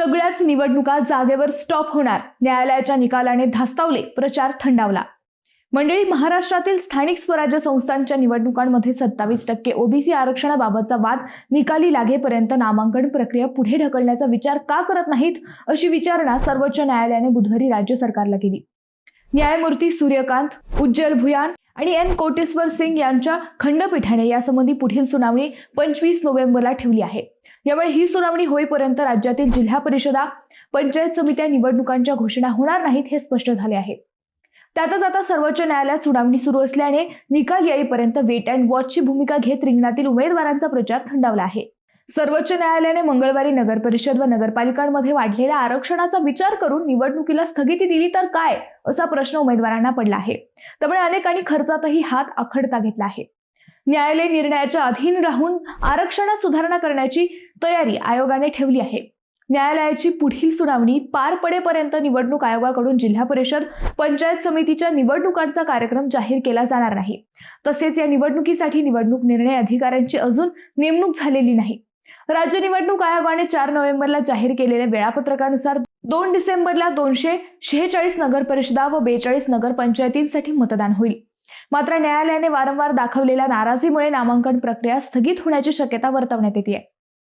सगळ्याच निवडणुका जागेवर स्टॉप होणार. न्यायालयाच्या निकालाने धास्तावले प्रचार थंडावला. मंडळी महाराष्ट्रातील स्थानिक स्वराज्य संस्थांच्या निवडणुकांमध्ये सत्तावीस टक्के ओबीसी आरक्षणाबाबतचा वाद निकाली लागेपर्यंत नामांकन प्रक्रिया पुढे ढकलण्याचा विचार का करत नाहीत अशी विचारणा सर्वोच्च न्यायालयाने बुधवारी राज्य सरकारला केली. न्यायमूर्ती सूर्यकांत उज्ज्वल भुयान आणि एन कोटेश्वर सिंग यांच्या खंडपीठाने यासंबंधी पुढील सुनावणी पंचवीस नोव्हेंबरला ठेवली आहे. यावेळी ही सुनावणी होईपर्यंत राज्यातील जिल्हा परिषदा पंचायत समित्या निवडणुकांच्या घोषणा होणार नाहीत हे स्पष्ट झाले आहे. त्यातच आता सर्वोच्च न्यायालयात सुनावणी सुरू असल्याने निकाल येईपर्यंत वेट अँड वॉचची भूमिका घेत रिंगणातील उमेदवारांचा प्रचार थंडावला आहे. सर्वोच्च न्यायालयाने मंगळवारी नगर परिषद व नगरपालिकांमध्ये वाढलेल्या आरक्षणाचा विचार करून निवडणुकीला स्थगिती दिली तर काय? असा प्रश्न उमेदवारांना पडला आहे. त्यामुळे अनेकांनी खर्चातही हात आखडता घेतला आहे. न्यायालय निर्णयाच्या अधीन राहून आरक्षणात सुधारणा करण्याची तयारी आयोगाने ठेवली आहे. न्यायालयाची पुढील सुनावणी पार पडेपर्यंत निवडणूक आयोगाकडून जिल्हा परिषद पंचायत समितीच्या निवडणुकांचा कार्यक्रम जाहीर केला जाणार नाही. तसेच या निवडणुकीसाठी निवडणूक निर्णय अधिकाऱ्यांची अजून नेमणूक झालेली नाही. राज्य निवडणूक आयोगाने चार नोव्हेंबरला जाहीर केलेल्या वेळापत्रकानुसार दोन डिसेंबरला दोनशे शेहेचाळीस नगर परिषदा व बेचाळीस नगरपंचायतींसाठी मतदान होईल. मात्र न्यायालयाने वारंवार दाखवलेल्या नाराजीमुळे नामांकन प्रक्रिया स्थगित होण्याची शक्यता वर्तवण्यात येते आहे.